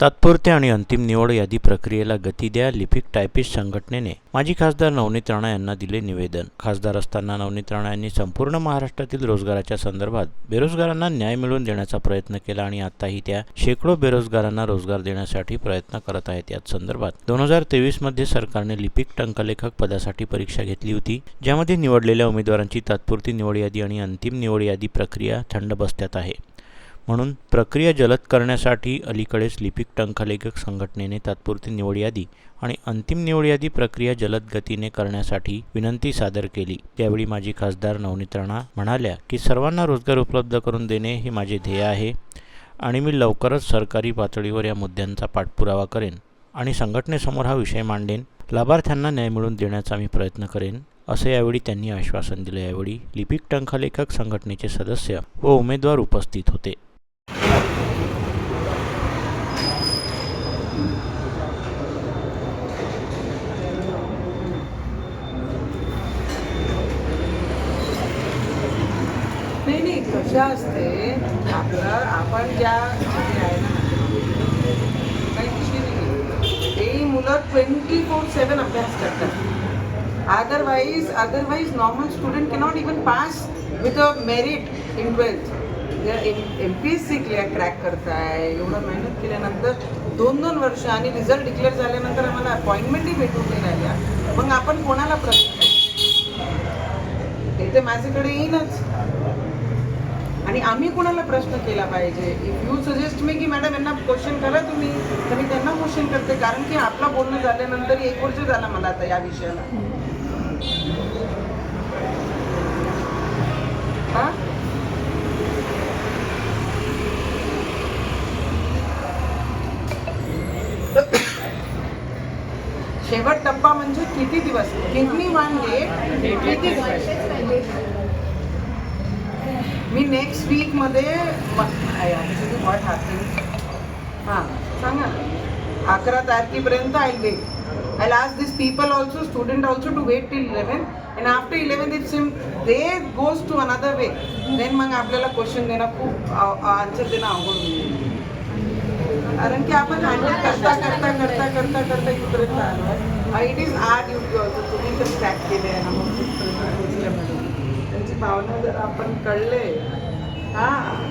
तात्पुरते आणि अंतिम निवड यादी प्रक्रियेला गती द्या लिपिक टायपिस्ट संघटनेने. माजी खासदार नवनीत राणा यांना दिले निवेदन. खासदार असताना नवनीत राणा यांनी संपूर्ण महाराष्ट्रातील रोजगाराच्या संदर्भात बेरोजगारांना न्याय मिळवून देण्याचा प्रयत्न केला आणि आताही त्या शेकडो बेरोजगारांना रोजगार देण्यासाठी प्रयत्न करत आहेत. याच संदर्भात दोन हजार तेवीसमध्ये सरकारने लिपिक टंकलेखक पदासाठी परीक्षा घेतली होती ज्यामध्ये निवडलेल्या उमेदवारांची तात्पुरती निवड यादी आणि अंतिम निवड यादी प्रक्रिया थंड बसत्यात आहे. म्हणून प्रक्रिया जलद करण्यासाठी अलीकडेच लिपिक टंकलेखक संघटनेने तात्पुरती निवड यादी आणि अंतिम निवड यादी प्रक्रिया जलद गतीने करण्यासाठी विनंती सादर केली. त्यावेळी माजी खासदार नवनीत राणा म्हणाल्या की सर्वांना रोजगार उपलब्ध करून देणे हे माझे ध्येय आहे आणि मी लवकरच सरकारी पातळीवर या मुद्द्यांचा पाठपुरावा करेन आणि संघटनेसमोर हा विषय मांडेन. लाभार्थ्यांना न्याय मिळवून देण्याचा मी प्रयत्न करेन असं यावेळी त्यांनी आश्वासन दिलं. यावेळी लिपिक टंकलेखक संघटनेचे सदस्य व उमेदवार उपस्थित होते नाही नाही कशा असते आपलं आपण ज्या आहे ना काही ते मुलं ट्वेंटी फोर सेवन अभ्यास करतात. Otherwise otherwise normal student cannot even pass with a merit in twelfth M M P S C clear crack करताय एवढं मेहनत केल्यानंतर दोन दोन वर्ष आणि रिझल्ट डिक्लेअर झाल्यानंतर आम्हाला अपॉइंटमेंटही भेटून नाही राहिल्या. मग आपण कोणाला प्रश्न? ते तर माझ्याकडे येईनच आणि आम्ही कोणाला प्रश्न केला पाहिजे? इफ यू सजेस्ट मी की मॅडम यांना क्वेश्चन करा तुम्ही तर मी त्यांना क्वेश्चन करते. कारण की आपलं बोलणं झाल्यानंतर एक वर्ष झाला मला आता या विषयाला. हा? शेवट टप्पा म्हणजे किती दिवस? किती वन किती दिवस नेक्स्ट वीकमध्ये व्हॉट हॅपन हां सांगा. अकरा तारखेपर्यंत I wait I last this people also student also to wait till eleven and after eleven it seem they goes to another way then मग आपल्याला क्वेश्चन देणं खूप आन्सर देणं अवघड होईल. कारण की आपण हँडल करता करता करता करता करता इथपर्यंत आलो it is our duty also तुम्ही तर स्टॅक केले आहे ना. भावना जर आपण कळले हां